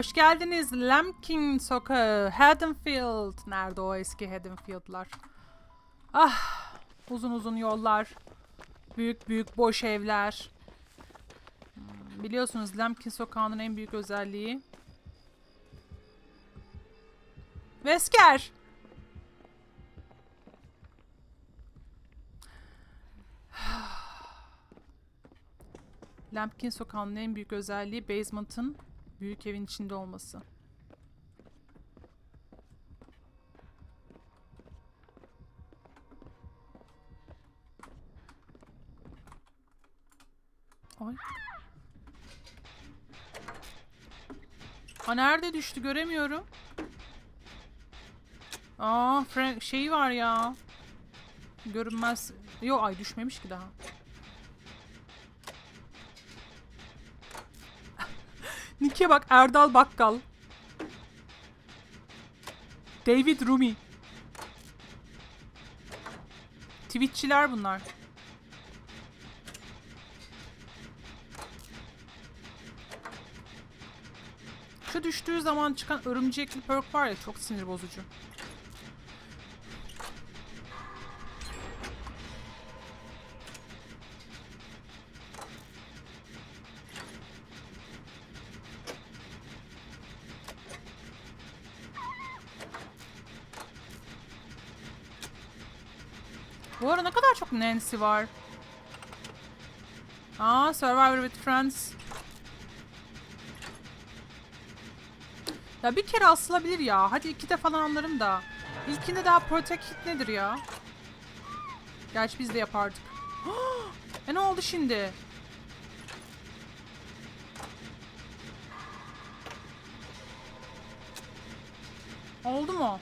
Hoş geldiniz Lamkin Sokağı, Haddonfield. Nerede o eski Haddonfield'lar? Ah, uzun uzun yollar. Büyük büyük boş evler. Hmm, Biliyorsunuz Lamkin Sokağı'nın en büyük özelliği. Vesker! Lampkin Sokağı'nın en büyük özelliği basement'ın büyük evin içinde olması. Ay. Aa nerede düştü göremiyorum. Aa Frank şeyi var ya. Görünmez. Yok ay düşmemiş ki daha. Nick'e bak Erdal Bakkal. David Rumi. Twitch'çiler bunlar. Şu düştüğü zaman çıkan örümcekli perk var ya çok sinir bozucu. Bu ara ne kadar çok Nancy var. Aa, Survivor with Friends. Ya bir kere asılabilir ya. Hadi iki de falan anlarım da. İlkinde daha protect hit nedir ya? Gerçi biz de yapardık. e ne oldu şimdi? Oldu mu?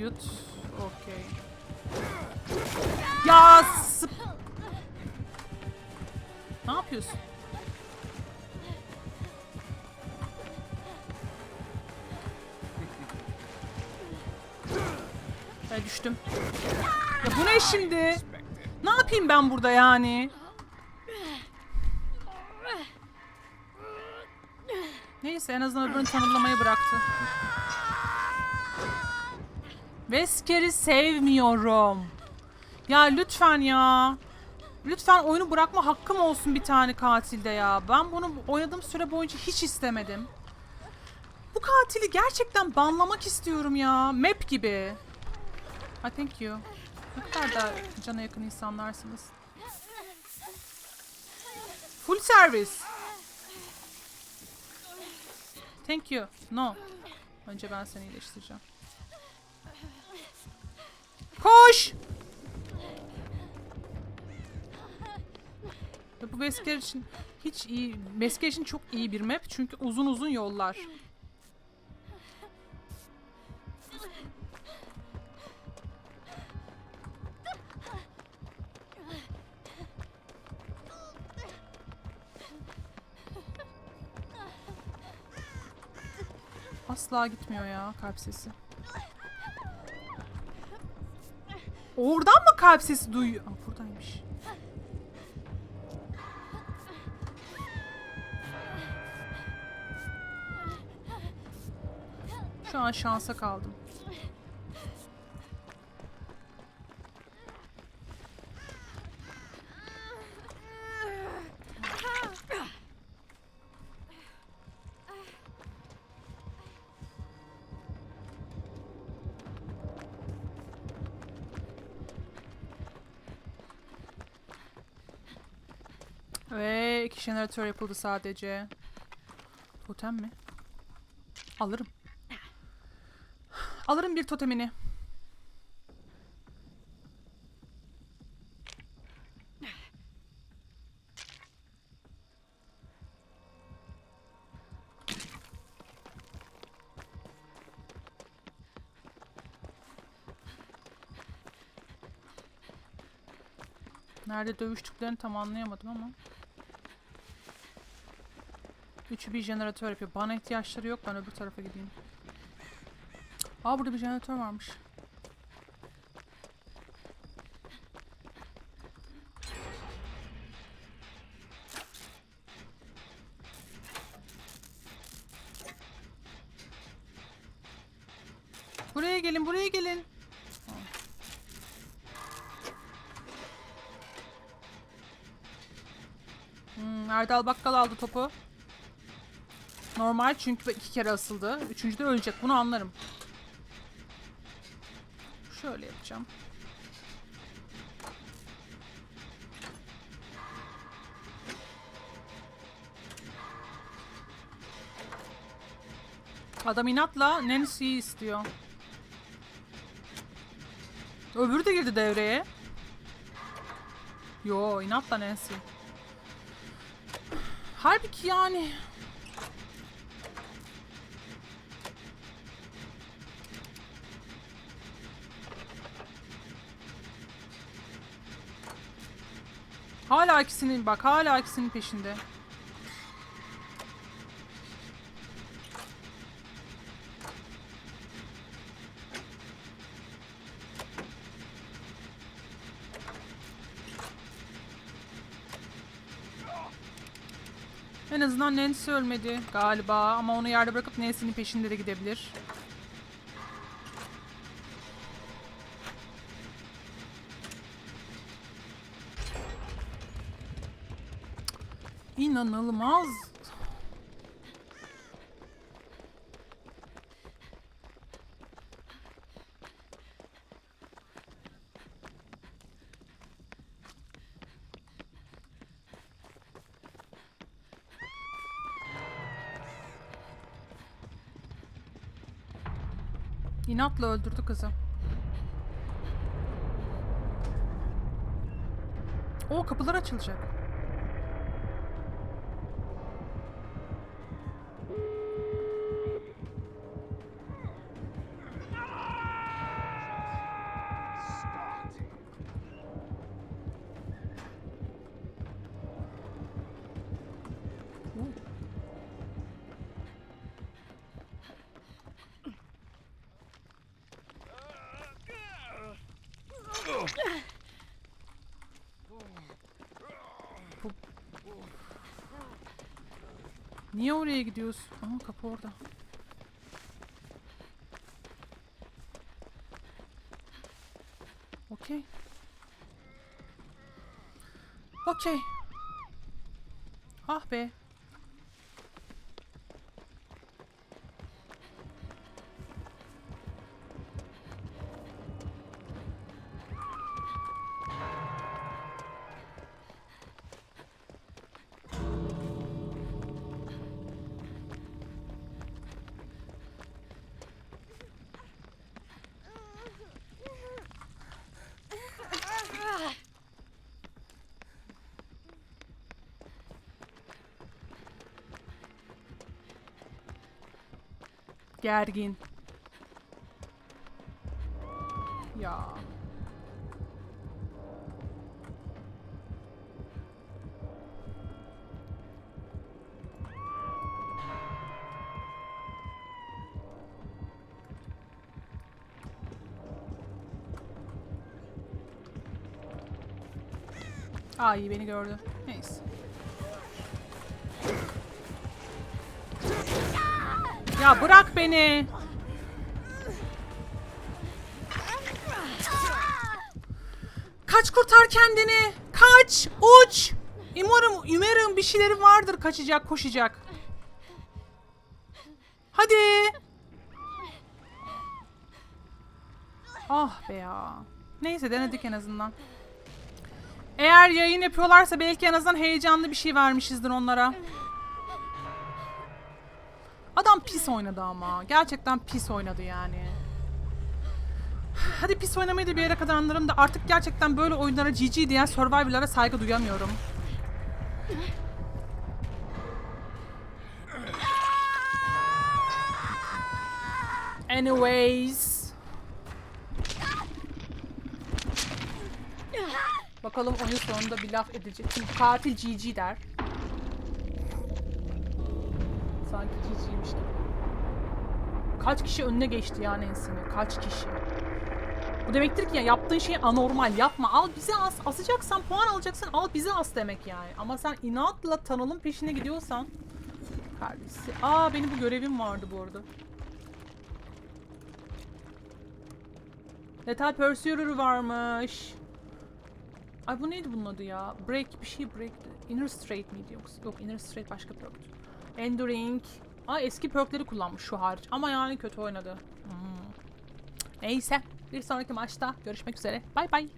Dude. Okey. Ya sıp... Ne yapıyorsun? Ben düştüm. Ya bu ne şimdi? Ne yapayım ben burada yani? Neyse en azından öbürünü tanımlamayı bıraktı. Vesker'i sevmiyorum. Ya lütfen ya. Lütfen oyunu bırakma hakkım olsun bir tane katilde ya. Ben bunu oynadığım süre boyunca hiç istemedim. Bu katili gerçekten banlamak istiyorum ya. Map gibi. I thank you. Ne kadar da cana yakın insanlarsınız. Full servis. Thank you. No. Önce ben seni iyileştireceğim. Koş! Bu Vesker için hiç iyi, Vesker için çok iyi bir map çünkü uzun uzun yollar. Asla gitmiyor ya kalp sesi. Oradan mı kalp sesi duyuyor? Aa, buradaymış. Şu an şansa kaldım. Ve iki jeneratör yapıldı sadece. Totem mi? Alırım. Alırım bir totemini. Nerede dövüştüklerini tam anlayamadım ama. Üçü bir jeneratör yapıyor. Bana ihtiyaçları yok. Ben öbür tarafa gideyim. Aa burada bir jeneratör varmış. Buraya gelin, buraya gelin. Hmm, Erdal Bakkal aldı topu. Normal çünkü iki kere asıldı. Üçüncü de ölecek. Bunu anlarım. Şöyle yapacağım. Adam inatla Nancy'yi istiyor. Öbürü de girdi devreye. Yo inatla Nancy. Halbuki yani. Hala ikisinin bak hala ikisinin peşinde. En azından Nancy ölmedi galiba ama onu yerde bırakıp Nancy'nin peşinde de gidebilir. İnanılmaz. İnatla öldürdü kızı. O kapılar açılacak. Niye oraya gidiyorsun? Aha kapı orada. Okey. Okey. Ah be. Gergin. Ya. Aa iyi beni gördü. Ya bırak beni. Kaç kurtar kendini. Kaç. Uç. Umarım, umarım bir şeylerin vardır kaçacak, koşacak. Hadi. Ah be ya. Neyse denedik en azından. Eğer yayın yapıyorlarsa belki en azından heyecanlı bir şey vermişizdir onlara. Adam pis oynadı ama. Gerçekten pis oynadı yani. Hadi pis oynamayı da bir yere kadar anlarım da artık gerçekten böyle oyunlara GG diyen Survivor'lara saygı duyamıyorum. Anyways. Bakalım oyun sonunda bir laf edecek. Şimdi katil GG der. Sanki GG'ymiş gibi. Kaç kişi önüne geçti ya Nancy'nin? Kaç kişi? Bu demektir ki ya yaptığın şey anormal. Yapma. Al bizi as. Asacaksan puan alacaksın. Al bizi as demek yani. Ama sen inatla Tanal'ın peşine gidiyorsan. Kardeşi. Aa benim bu görevim vardı bu arada. Lethal Pursuer varmış. Ay bu neydi bunun adı ya? Break bir şey break. Inner Straight miydi yoksa? Yok Inner Straight başka perktü. Enduring. Aa eski perkleri kullanmış şu hariç. Ama yani kötü oynadı. Hmm. Neyse. Bir sonraki maçta görüşmek üzere. Bay bay.